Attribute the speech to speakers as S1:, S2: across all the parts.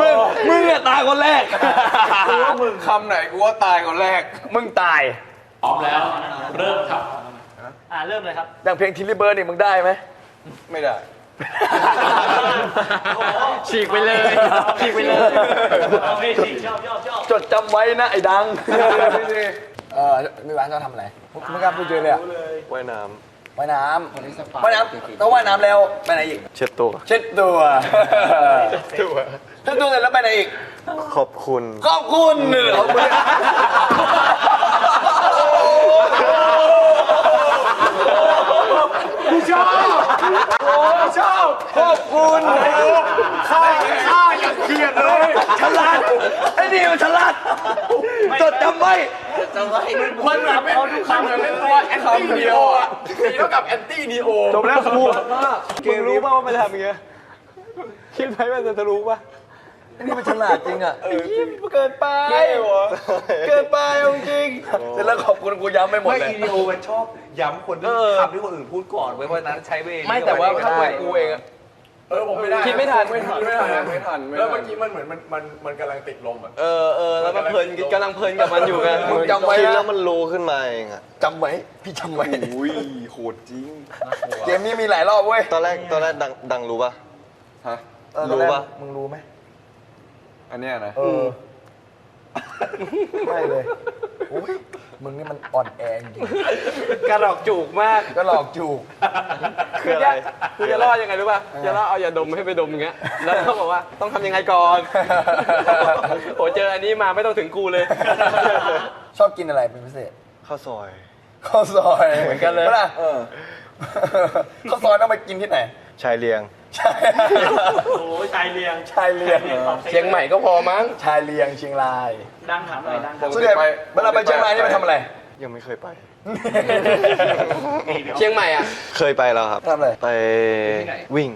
S1: มึงมึงอะตายคนแรก
S2: กูว่ามึงคำไหนกูว่าตายคนแรก
S1: มึงตาย
S3: พร้อมแล้ว เริ่มครับ
S4: อ่าเริ่มเลยครับ
S1: อย่างเพลงทิลลี่เบิร์ดนี่มึงได้ไหม
S2: ไม่ได้
S1: ฉีกไปเลย ฉีกไปเลย
S4: โอเคจริงชอบชอบชอบ
S1: จดจำไว้นะไอ้ดัง เออไม่บ้านชอบทำอะไร ไม่กล้าพูดเจอเลยอะ
S5: ว่ายน้
S1: ว่ายน้ำว่ายน้ำต้องว่ายน้ำแล้วไปไหนอีกำ
S5: เช็ดตัว
S1: เช็ดตัวเช็ดตัวเสร็จแล้วไปไหนอีก
S5: ขอบคุณ
S1: ขอบคุณขอบคุณชอบชอบขอบคุณข้าข้าอย่างเขียนเลย ฉลาดไอ้นี่มันฉลาดจดจำไว้
S2: มันเหมือนเป็นคำเหมือนเป็นตัวแอนตี้นีโออะมีเท่ากับแอนตี้นีโอ
S1: จบแล้วครูเกมรู้ป่าว่ามันทำอย่างเงี้ยคิดไหมว่าจะรู้ป่ะไอ้นี่มันฉลาดจริงอะเกินไปเกินไปเอาจริงเสร็จแล้วขอบคุณกูย้ำไม่หมด
S6: ไม่
S1: เลย
S6: อีดีโอมันชอบย้ำคนที่คำที่คนอื่นพูดก่อนไว้เพราะฉะนั้นใช้ไปเอง
S1: ไม่แต่ว่าถ้าเป็นกูเองอะ
S2: เออผมไม่ได้
S1: คิดไม่ทัน
S2: ไม่ทันไม่ทันไม่ทัน แล้วเมื่อกี้มันเหมือนมันมันมันกำลังติดลมอะ
S1: เออเออแล้วมันเพลินกำลังเพลินกับมันอยู่ไงมึงจำไว้
S5: คิด
S1: นะ
S5: แล้วมันรู้ขึ้นมาเองอะ
S1: จำไว้พี่จำไว้
S2: อุ้ยโหดจริง
S1: เกมนี้มีหลายรอบเว้ย
S5: ตอนแรกตอนแรกดังดังรู้ปะ
S2: ฮะ
S1: เออ
S5: รู้ปะ
S1: มึงรู้ไหม
S2: อันเนี้ยนะ
S1: เออไม่เลยโอ้ย มึงนี่มันอ่อนแอจริง
S7: กระหลอกจูกมาก
S1: ก็หลอกจูบ
S5: คืออะไร
S7: คือจะล่อยังไงรู้ป่ะจะล่อเอายาดมให้ไปดมอย่างเงี้ย แล้วเขาบอกว่าต้องทำยังไงก่อนโหเจออันนี้มาไม่ต้องถึงกูเลย
S1: ชอบกินอะไรเป็นพิเศษ
S5: ข้าวซอย
S1: ข้าวซอยเหมือนกันเลย ปะล่ะข้าวซอยต้องไปกินที่ไหน
S5: ชายเลียง
S1: ใช่
S4: โอ้ยชายเรียง
S1: ชายเลียง
S7: เชียงใหม่ก็พอมั้ง
S1: ชายเลียงเชียงราย
S4: ดังถามหน่อยดังถาม
S1: ส่วนใหญ่เวลาไปเชียงรายนี่ไปทำอะไร
S5: ยังไม่เคยไป
S7: เชียงใหม่อะ
S5: เคยไปแล้วครับ
S1: ทำอะไร
S5: ไปวิ่ง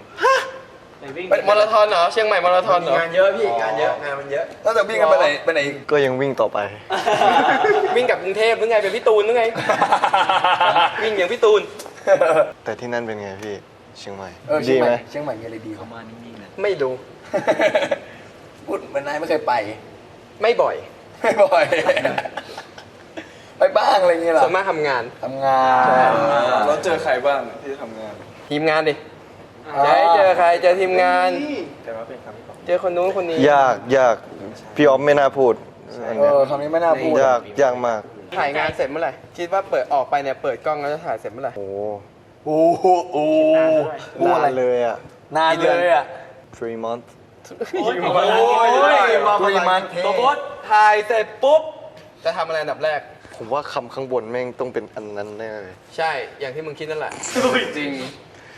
S4: ไปวิ่ง
S7: ไปมาราธอนเหรอเชียงใหม่มาราธอนเหรอ
S6: งานเยอะพี่งานเยอะงานมันเยอะ
S1: แล้วแต่วิ่งกันไปไหนไปไหนอีก
S5: ก็ยังวิ่งต่อไป
S7: วิ่งกลับกรุงเทพหรือไงเป็นพี่ตูนหรือไงวิ่งอย่างพี่ตูน
S5: แต่ที่นั่นเป็นไงพี่ เชียงใหม่
S1: เออเชี
S5: ดี
S1: ยงให
S5: ไหม
S1: ม่เชียงใหม่มีอะไรดีของมัน
S7: ไม่ดู
S1: พูดเหมือนนายไม่เคยไป
S7: ไม่บ่อย
S1: ไม่บ่อย ไปบ้างอะไรเงี้ยเหรอ
S7: ส่วนมากทำงาน
S1: ทำงาน
S2: เราเจอใครบ้างที่ทำงาน
S7: ทีมงานดิจะให้เจอใครเจอทีมงาน
S2: แต่ว่าเป็นคำที่
S7: เจอคนนู้นคนนี้
S5: ยากยากพี่ออฟไม่น่าพูดอัน
S1: เอ
S5: เนี้ย
S1: อคำนี้ไม่น่าพูด
S5: ยากยากมาก
S7: ถ่ายงานเสร็จเมื่อไหร่ คิดว่าเปิดออกไปเนี่ยเปิดกล้องแล้วจะถ่ายเสร็จเมื่อไหร่
S5: โอ้
S1: โอ้โหโอ้โหพูด
S5: นา
S1: อะไร
S5: นเลยอะ
S1: นานเลยอะ
S5: three months
S4: โอ้ย
S1: โอ้ยมาปริมาณเท
S7: ตัวโบทถ่ายเสร็จปุ๊บ จะทำอะไรอันดับแรก
S5: ผมว่าคำข้างบนแม่งต้องเป็นอันนั้นแน่เลย
S7: ใช่ อย่างที่มึงคิดนั่นแหละ
S2: จริง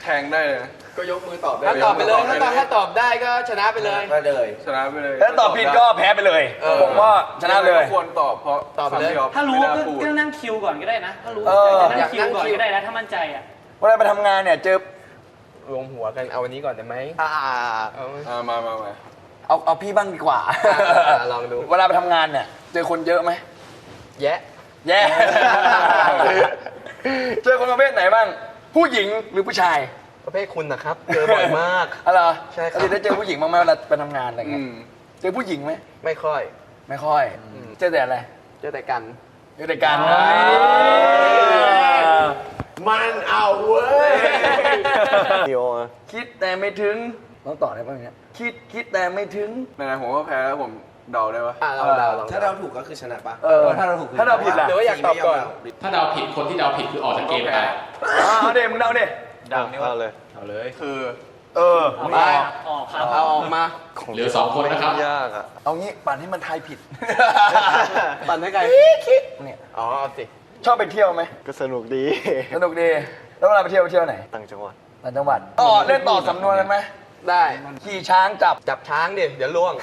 S2: แทงได้เลยนะก็ยกมือตอบได้
S7: ถ้าตอบไปเลย ถ้าตอบถ้าตอบได้ก็ชนะไปเลย
S6: มาเลย
S2: ชนะไปเลย
S1: แล้วตอบผิดก็แพ้ไปเลย
S7: เออ
S1: ผมว่าชนะเลย
S2: ควรตอบเพราะ
S7: ตอบไปเลย
S2: คำที่ออฟ
S4: ถ้ารู้
S2: ไม่
S4: ก็
S2: น่พูด
S4: ก็นั่งคิวก่อนก็ได้นะ ถ้ารู้
S1: เออ
S4: จะนั่งคิวก่อนก็ได้นะถ้ามั่นใจอะ
S1: เวลาไปทำงานเนี่ยเจอ
S7: รวมหัวกันเอาวันนี้ก่อนได้ไหม
S1: อ่า
S7: เอาไหม
S2: อ่ามามามา
S1: เอาเอาพี่บ้างดีกว่า
S7: อ่าลองดู
S1: เวลาไปทำงานเนี่ย เจอคนเยอะไหม
S7: แยะ
S1: แย่ เจอคนประเภทไหนบ้าง ผู้หญิงหรือผู้ชาย
S7: ประเภทคุณนะครับ เจอบ่อยมาก
S1: อะไรอ
S7: ใช่ครับ
S1: ปกติได้เจอผู้หญิงบ้างไหมเวลาไปทำงานอะไร
S2: อื
S1: เงี้ย
S2: ม
S1: เจอผู้หญิงไหม
S7: ไม่ค่อย
S1: ไม่ค่อย เจอแต่อะไร
S7: เจอแต่กัน
S1: เจอแต่การ
S4: อ๋อ
S6: มันเอาเว้ย
S5: พี่โออะ
S1: คิดแต่ไม่ถึง ต้องต่อได้ป่ะเนี่ยคิดคิดแต่ไม่ถึง
S2: ไหนๆผมก็แพ้แล้วผมเดาได้ปะ
S7: อ่าเราเดาลอง
S6: ถ้าเราถูกก็คือชนะปะ
S1: เออ
S6: ถ้าเราถูกคือ
S1: ถ้าเราผิดล่ะ
S7: หรือว่าอยากตอบก่อน
S3: ถ้าเดาผิดคนที่เดาผิดคือออกจากเกมไป
S1: อ่าเอาเดมึงเดาเด
S5: เอาเลย
S2: คือ
S1: เออ
S4: เอา
S7: ไป
S4: ออกครับ
S7: เอาออกมา
S5: ของ
S3: เหลือสองคนนะครับ
S5: ยากอะ
S1: เอางี้ปั่นให้มันทายผิด
S7: ปั่นให้ใคร
S1: เนี่ย
S7: อ๋อเอาสิ
S1: ชอบไปเที่ยวไหม
S5: ก็สนุกดี
S1: สนุกดี แล้วเวลาไปเที่ยวไปเที่ยวไหน
S5: ต่างจังหวัด
S1: ต่างจังหวัดต่อเล่นต่อสำนวนกันไหม
S7: ได้
S1: ขี่ช้างจับ
S7: จับช้างดิเดี๋ยวล่วง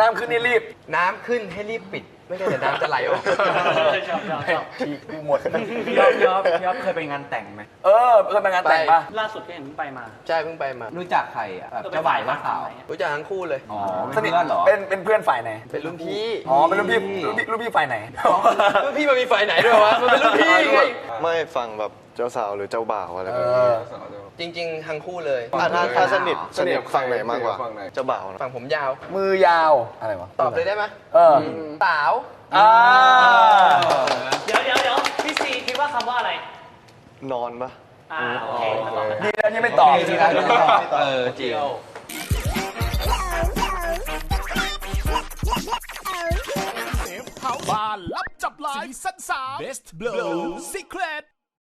S1: น้ำขึ้นนี่รีบ
S7: น้ำขึ้นให้รีบปิด ไม่งั้นเดี๋ยวน้ำจะไหลออก
S4: ชอบชอบชอบ
S1: ขี่กูหมด
S6: พี่อ๊อฟพี่อ๊อฟพี่อ๊อฟเคยไปงานแต่งไหม
S1: เออเคยไปงานแต่งปะ
S4: ล่าสุดก็เห็นเพิ่งไปมา
S7: ใช่เพิ่งไปมา
S6: รู้จักใครอะแบบเจ้าบ่าวเจ้าสาว
S7: รู้จักทั้งคู่เลย
S6: อ๋อ
S1: ส
S6: เป็น
S1: นิท
S6: เพื่อนเหรอ
S1: เป็นเป็นเพื่อนฝ่ายไหน
S7: เป็นรุ่นพี่
S1: อ๋อ เป็นรุ่นพี่รุ่นพี่รุ่นพี่ฝ่ายไหน
S7: รุ่นพี่มันมีฝ่ายไหนด้วยวะ มันเป็นรุ่นพี่ไง
S5: ไม่ฟังแบบ เจ้าสาวหรือเจ้าบ่าวอะไร
S1: เอ
S5: แบบ
S1: อ
S5: นี้
S7: จริง ๆ ทั้งคู่เลย
S5: อะถ้าถ้าสนิทสนิท
S2: สนิท
S5: ฝั่งไหนมากกว่า
S2: ฝั่งไหน
S5: เจ้าบ่าวนะ
S7: ฝั่งผมยาว
S1: มือยาว อะไรวะ
S7: ตอบเลยได้ไหม
S1: เออ
S7: สาว
S1: อ่า
S4: เดี๋ยวเดี๋ยวเดี๋ยวพี่ซีคิดว่าคำว่าอะไร
S5: นอนปะ
S4: อ่าโอเคมาต่อกัน
S1: ดีนะที่ไม่ตอบดีนะที่ไม่ตอบ
S7: เออจริง
S8: บ้านลับจับลายซีซั่นสาม Best Blow Secret